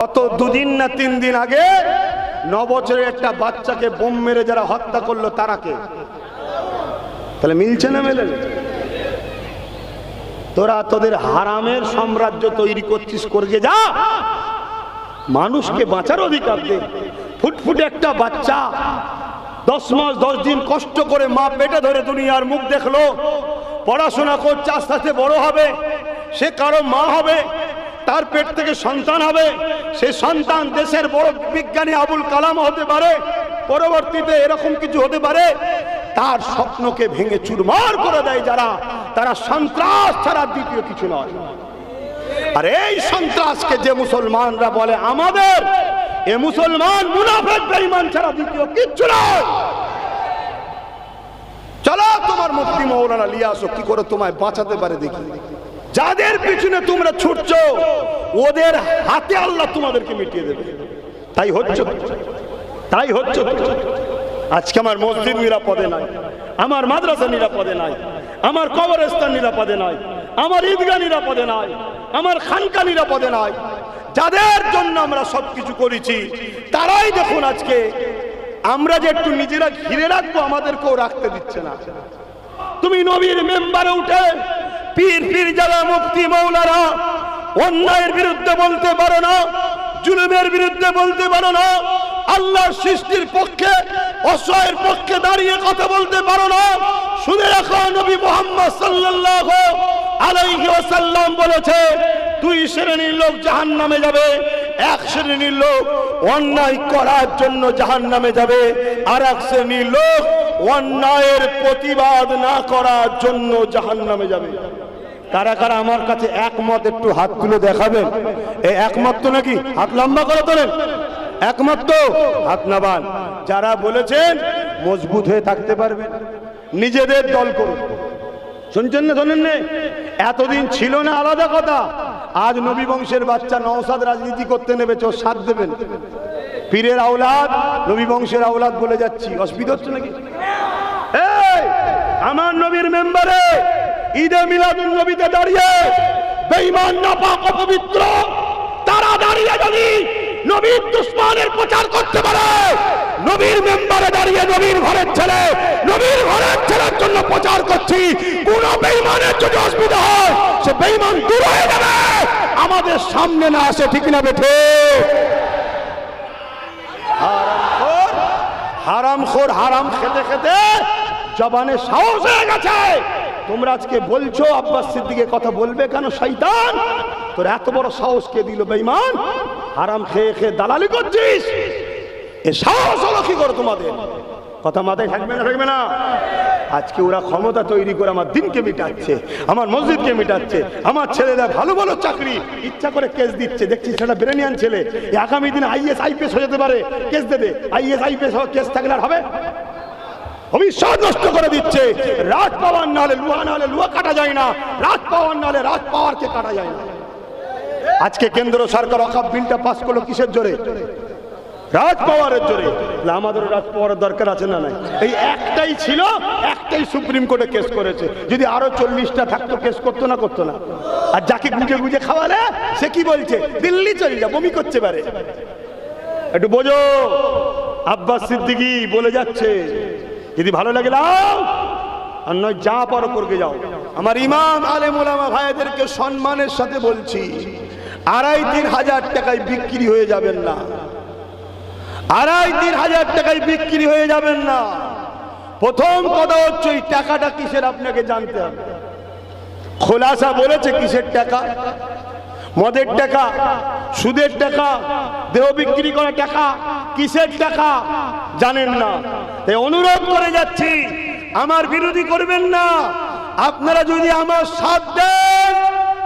গত দুদিন না তিন দিন আগে ন বছরের একটা বাচ্চাকে বোম মেরে যারা হত্যা করল, তারা কে? তাহলে মিলছে না মেলে? তোরা তোদের হারামের সাম্রাজ্য তৈরি করছিস, করগে যা। মানুষকে বাঁচার অধিকার দে। ফুটফুটে একটা বাচ্চা দশ মাস, দশ দিন কষ্ট করে মা পেটে ধরে দুনিয়ার মুখ দেখল, পড়াশোনা করছে, আস্তে আস্তে বড় হবে, সে কারও মা হবে। তার পেট থেকে সন্তান হবে। সে সন্তান দেশের বড় বিজ্ঞানী আবুল কালাম হতে পারে। পরবর্তীতে এরকম কিছু হতে পারে। তার স্বপ্নকে ভেঙে চুরমার করে দেয় যারা। তারা সন্ত্রাস ছাড়া দ্বিতীয় কিছু নয়। আর এই সন্ত্রাসকে যে মুসলমানরা বলে আমাদের, এ মুসলমান মুনাফেক বেঈমান ছাড়া দ্বিতীয় কিচ্ছু নয়। চলো তোমার মুক্তি মৌলানা লিয়ে আসো কি করে তোমায় বাঁচাতে পারে দেখি। যাদের পিছনে তোমরা ছুটছো, ওদের হাতে আল্লাহ তোমাদেরকে মিটিয়ে দেবে। তাই হচ্ছে তাই হচ্ছে আজকে আমার মসজিদ নিরাপদে নাই, আমার মাদ্রাসা নিরাপদে নাই, আমার কবরস্থান নিরাপদে নাই, আমার ঈদগাহ নিরাপদে নাই, আমার খানকা নিরাপদে নাই। যাদের জন্য আমরা সবকিছু করেছি, তারাই দেখুন আজকে, আমরা যে একটু নিজেরা ঘিরে রাখব, আমাদেরকেও রাখতে দিচ্ছে না। তুমি নবীর মেম্বারে উঠে পীর পীর যারা মুক্তি মৌলারা, অন্যায়ের বিরুদ্ধে বলতে পারো না, জুলুমের বিরুদ্ধে বলতে পারো না, আল্লাহর সৃষ্টির পক্ষে, অসহায়ের পক্ষে দাঁড়িয়ে কথা বলতে পারো না। শুনে রাখো, নবী মোহাম্মদ সাল্লাল্লাহু আলাইহি ওয়াসাল্লাম বলেছে, দুই শ্রেণির লোক জাহান্নামে যাবে, এক শ্রেণির লোক অন্যায় করার জন্য জাহান্নামে যাবে, আর এক শ্রেণির লোক অন্যায়ের প্রতিবাদ না করার জন্য জাহান্নামে যাবে। কারা কারা আমার কাছে একমত একটু হাত তুলে দেখাবেন? এই একমত তো নাকি? হাত লম্বা করে তোলেন। একমত তো? হাত নাবান। যারা বলেছেন, মজবুত হয়ে থাকতে পারবেন। নিজেদের দল করুন। শুনছেন না, শোনেন না? এতদিন ছিল না আলাদা কথা। আজ নবী বংশের বাচ্চা নওসাদ রাজনীতি করতে নেবে চো সাথ দেবেন। পীরের আওলাদ, নবী বংশের আওলাদ বলে যাচ্ছি। অসুবিধা হচ্ছে নাকি? আমার নবীর মেম্বারে ঈদে মিলাদুল নবীতে দাঁড়িয়ে বেঈমান নাপাক অপবিত্র তারা দাঁড়িয়ে যদি নবীর দুশ্মনের প্রচার করতে পারে নবীর মেম্বারে দাঁড়িয়ে নবীর ঘরের ছেলে নবীর ঘরের ছেলের জন্য প্রচার করছি কোন বেঈমানের যদি অসুবিধা হয় সে বেঈমান দূর হয়ে যাবে আমাদের সামনে না আসে ঠিক না বেঠে হারামখোর হারামখোর হারাম খেতে খেতে জবানে সাহস হয়ে গেছে তোমরা আজকে বলছো, আব্বাস সিদ্দিকে কথা বলবে কেন? শৈতান তোর এত বড় সাহস কে দিল, বেঈমান? হারাম খেয়ে খেয়ে দালালি করছিস? এ সাহস হলো কি করো তোমাদের? কথা মাথায় থাকবে না থাকবে না? আজকে ওরা ক্ষমতা তৈরি করে আমার দিনকে মিটাচ্ছে, আমার মসজিদকে মিটাচ্ছে, আমার ছেলেরা ভালো ভালো চাকরি। ইচ্ছা করে কেস দিচ্ছে দেখছি সেটা ব্রেনিয়ান ছেলে। আগামী দিনে আইএস আইপিএস হয়ে যেতে পারে, কেস দেবে। আইএস আইপিএস কেস থাকলে আর হবে? ভবিষ্যৎ নষ্ট করে দিচ্ছে। রাজ পাওয়ার নাহলে লুহা নাহলে লুহা কাটা যায় না। রাজ পাওয়ার নাহলে রাজ পাওয়ারকে কাটা যায় না। আজকে কেন্দ্র সরকার অকাপ বিলটা পাস করল কিসের জোরে? রাজ পাওয়ারের জোরে আমাদের রাজ পাওয়ারের দরকার আছে না নাই? এই একটাই ছিল, একটাই সুপ্রিম কোর্টে কেস করেছে। যদি আরও চল্লিশটা থাকতো, কেস করতো না করতো না। আর যাকে গুজে গুজে খাওয়ালে, সে কি বলছে? দিল্লি চলে যা, বমি করতে পারে একটু বোঝো। আব্বাস সিদ্দিকি বলে যাচ্ছে যদি ভালো লাগে আর নয় যা পারো করকে যাও। আমার ইমাম আলেম ভাইদেরকে সম্মানের সাথে বলছি, আড়াই তিন হাজার টাকায় বিক্রি হয়ে যাবেন না। আড়াই তিন হাজার টাকায় বিক্রি হয়ে যাবেন না। প্রথম কথা হচ্ছে এই টাকাটা কিসের আপনাকে জানতে হবে? খোলাসা বলেছে কিসের টাকা? মদের টাকা, সুদের টাকা, দেহ বিক্রি করা টাকা কিসের টাকা? জানেন না। তাই অনুরোধ করে যাচ্ছি, আমার বিরোধী করবেন না। আপনারা যদি আমার সাথ দেন,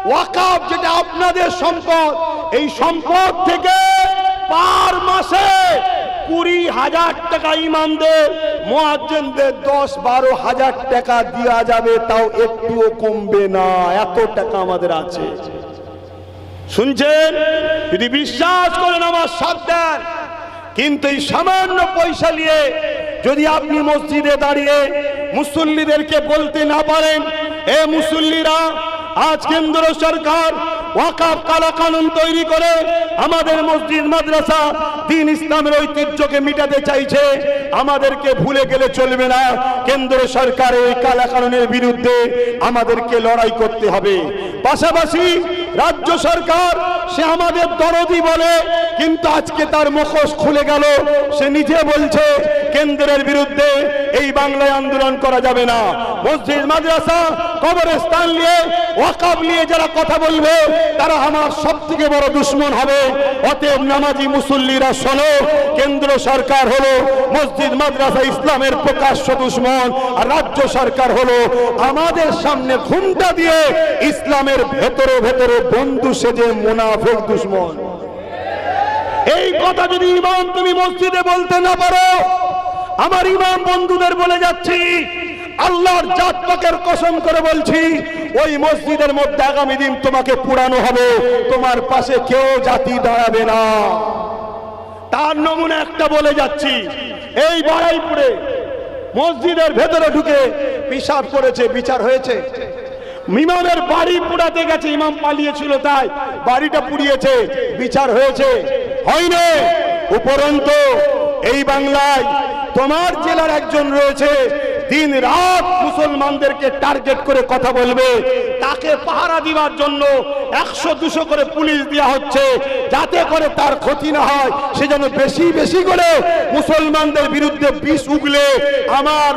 ওয়াকাফ যেটা আপনাদের সম্পদ, এই সম্পদ থেকে পার মাসে কুড়ি হাজার টাকা ইমামদের, মোয়াজ্জেনদের দশ বারো হাজার টাকা দেওয়া যাবে, তাও একটুও কমবে না। এত টাকা আমাদের আছে। শুনছেন? যদি বিশ্বাস করেন আমার সাথ দেন কিন্তু এই সামান্য পয়সা নিয়ে যদি আপনি মসজিদে দাঁড়িয়ে মুসল্লিদেরকে বলতে না পারেন, এ মুসল্লিরা, আজ কেন্দ্র সরকার ওয়াকাব কালা কানুন তৈরি করে আমাদের মসজিদ, মাদ্রাসা, দিন ইসলামের ঐতিহ্যকে মিটাতে চাইছে। আমাদেরকে ভুলে গেলে চলবে না। কেন্দ্র সরকার এই কালা কানুনের বিরুদ্ধে আমাদেরকে লড়াই করতে হবে। পাশাপাশি রাজ্য সরকার সে আমাদের দরদি বলে কিন্তু আজকে তার মুখোশ খুলে গেল। সে নিজে বলছে কেন্দ্রের বিরুদ্ধে এই বাংলায় আন্দোলন করা যাবে না। মসজিদ, মাদ্রাসা, কবরস্থান নিয়ে, ওয়াকাব নিয়ে যারা কথা বলবে, তারা আমার সব থেকে বড় দুশ্মন হবে। অতএব নামাজি মুসল্লিরা শোনো, কেন্দ্র সরকার হলো মসজিদ, মাদ্রাসা, ইসলামের প্রকাশ্য দুশ্মন, আর রাজ্য সরকার হলো আমাদের সামনে ঘুমটা দিয়ে ইসলামের ভেতরে ভেতরে বন্ধু সেজে মুনাফেক দুশ্মন। এই কথা যদি ইমাম তুমি মসজিদে বলতে না পারো আমার ইমাম বন্ধুদের বলে যাচ্ছি, আল্লাহর জাত পাকের কসম করে বলছি, ওই মসজিদের মধ্যে আগামী দিন তোমাকে পুরানো হবে, তোমার পাশে কেউ জাতি দাঁড়াবে না। তার নমুনা একটা বলে যাচ্ছি, এই বাড়াইপুরে মসজিদের ভেতরে ঢুকে পিসাব করেছে, বিচার হয়েছে। ইমামের বাড়ি পুড়াতে গেছে, ইমাম পালিয়েছিল তাই বাড়িটা পুড়িয়েছে, বিচার হয়েছে। হয়নি উপরন্ত এই বাংলায় তোমার জেলার একজন রয়েছে, দিন রাত মুসলমানদেরকে টার্গেট করে কথা বলবে। তাকে পাহারা দিবার জন্য একশো দুশো করে পুলিশ দেওয়া হচ্ছে, যাতে করে তার ক্ষতি না হয়। সে যেন বেশি বেশি করে মুসলমানদের বিরুদ্ধে বিষ উগলে, আমার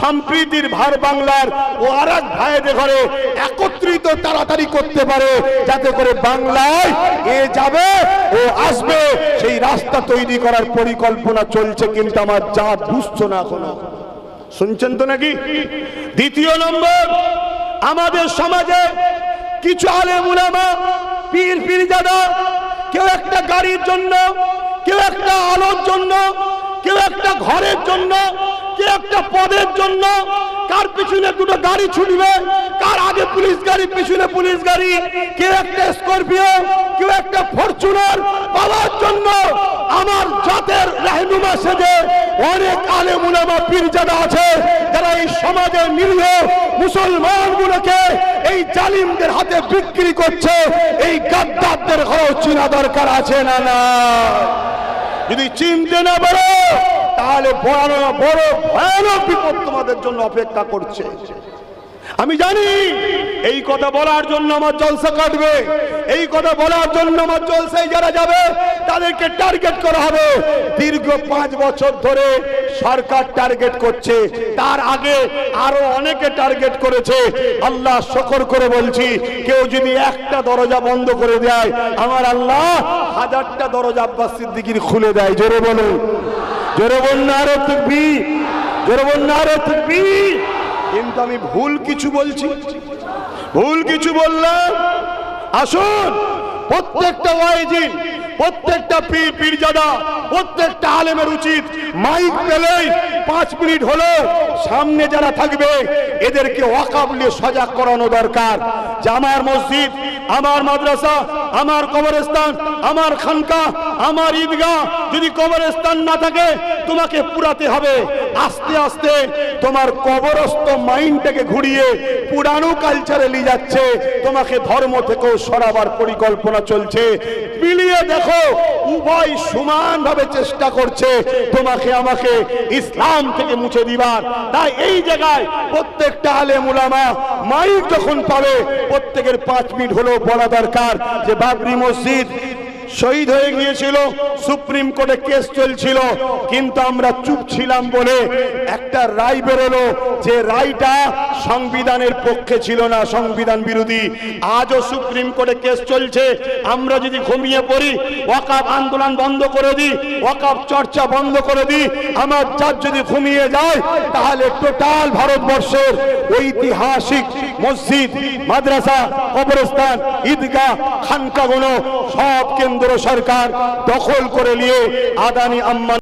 সম্প্রীতির ভার বাংলার ও আর এক ভাইদের ঘরে একত্রিত তাড়াতাড়ি করতে পারে, যাতে করে বাংলায় এ যাবে ও আসবে। সেই রাস্তা তৈরি করার পরিকল্পনা চলছে, কিন্তু আমার যা বুঝছ না এখনও। শুনছেন তো নাকি? দ্বিতীয় নম্বর, আমাদের সমাজে কিছু আলেম উলামা, পীর, পীরজাদা, কেউ একটা গাড়ির জন্য, কেউ একটা আলোর জন্য, কেউ একটা ঘরের জন্য কেউ একটা পদের জন্য কার পিছনে দুটো গাড়ি ছুটবে? কার আগে পুলিশ গাড়ি, পিছনে পুলিশ গাড়ি? কেউ একটা স্করপিও কেউ একটা ফরচুনার পাওয়ার জন্য? আমার জাতের রাহনুমা সেজে অনেক আলে মুলামা পীরজাদা আছে, যারা এই সমাজের নিরীহ মুসলমানগুলোকে এই জালিমদের হাতে বিক্রি করছে। এই গাদ্দারদের ঘর চিনা দরকার আছে না না? যদি চিনতে না পারো তাহলে বড় বড় ভয়ানক বিপদ তোমাদের জন্য অপেক্ষা করছে। আমি জানি এই কথা বলার জন্য আমার জলসা কাটবে। এই কথা বলার জন্য আমার জলসায় যারা যাবে, তাদেরকে টার্গেট করা হবে। দীর্ঘ পাঁচ বছর ধরে সরকার টার্গেট করছে। তার আগে আরও অনেকে টার্গেট করেছে। আল্লাহ শকর করে বলছি, কেউ যদি একটা দরজা বন্ধ করে দেয়, আমার আল্লাহ হাজারটা দরজা আব্বাস সিদ্দিকির খুলে দেয়। জোরে বলুন। জোরে বলুন আরও তুকবি জোরে তুকবি কিন্তু আমি ভুল কিছু বলছি। ভুল কিছু বললাম। আসুন, প্রত্যেকটা ওয়াইজিন, প্রত্যেকটা পীর, পীরজাদা, প্রত্যেকটা আলেমের উচিত মাইক পেলেই পাঁচ মিনিট হলো সামনে যারা থাকবে, এদেরকে ওয়াকাবলে সজাগ করানো দরকার। যে মসজিদ, আমার মাদ্রাসা আমার কবরস্থান, আমার খানকা, আমার ঈদগাহ যদি কবরস্থান না থাকে, তোমাকে পুরাতে হবে। আস্তে আস্তে তোমার কবরস্থ মাইন্ডটাকে ঘুরিয়ে পুরানো কালচারে নিয়ে যাচ্ছে। তোমাকে ধর্ম থেকেও সরাবার পরিকল্পনা চলছে। মিলিয়ে দেখো, উভয় সমানভাবে চেষ্টা করছে। তোমাকে আমাকে ইসলাম থেকে মুছে দিবার। তাই এই জায়গায় প্রত্যেকটা আলে মুলামা মাইক যখন পাবে, প্রত্যেকের পাঁচ মিনিট হলেও বলা দরকার যে বাবরি মসজিদ শহীদ হয়ে গিয়েছিল, সুপ্রিম কোর্টে কেস চলছিল, কিন্তু আমরা চুপ ছিলাম বলে একটা রায় বেরোলো যে রায়টা সংবিধানের পক্ষে ছিল না, সংবিধান বিরোধী। আজও সুপ্রিম কোর্টে কেস চলছে, আমরা যদি ঘুমিয়ে পড়ি, ওয়াকাব আন্দোলন বন্ধ করে দিই, ওয়াকাব চর্চা বন্ধ করে দিই, আমার জাত যদি ঘুমিয়ে যায়, তাহলে টোটাল ভারতবর্ষের ঐতিহাসিক মসজিদ, মাদ্রাসা, কবরস্থান, ঈদগাহ, খানকাগুলো সব কেন্দ্র সরকার দখল করে নিয়ে আদানি আম্মা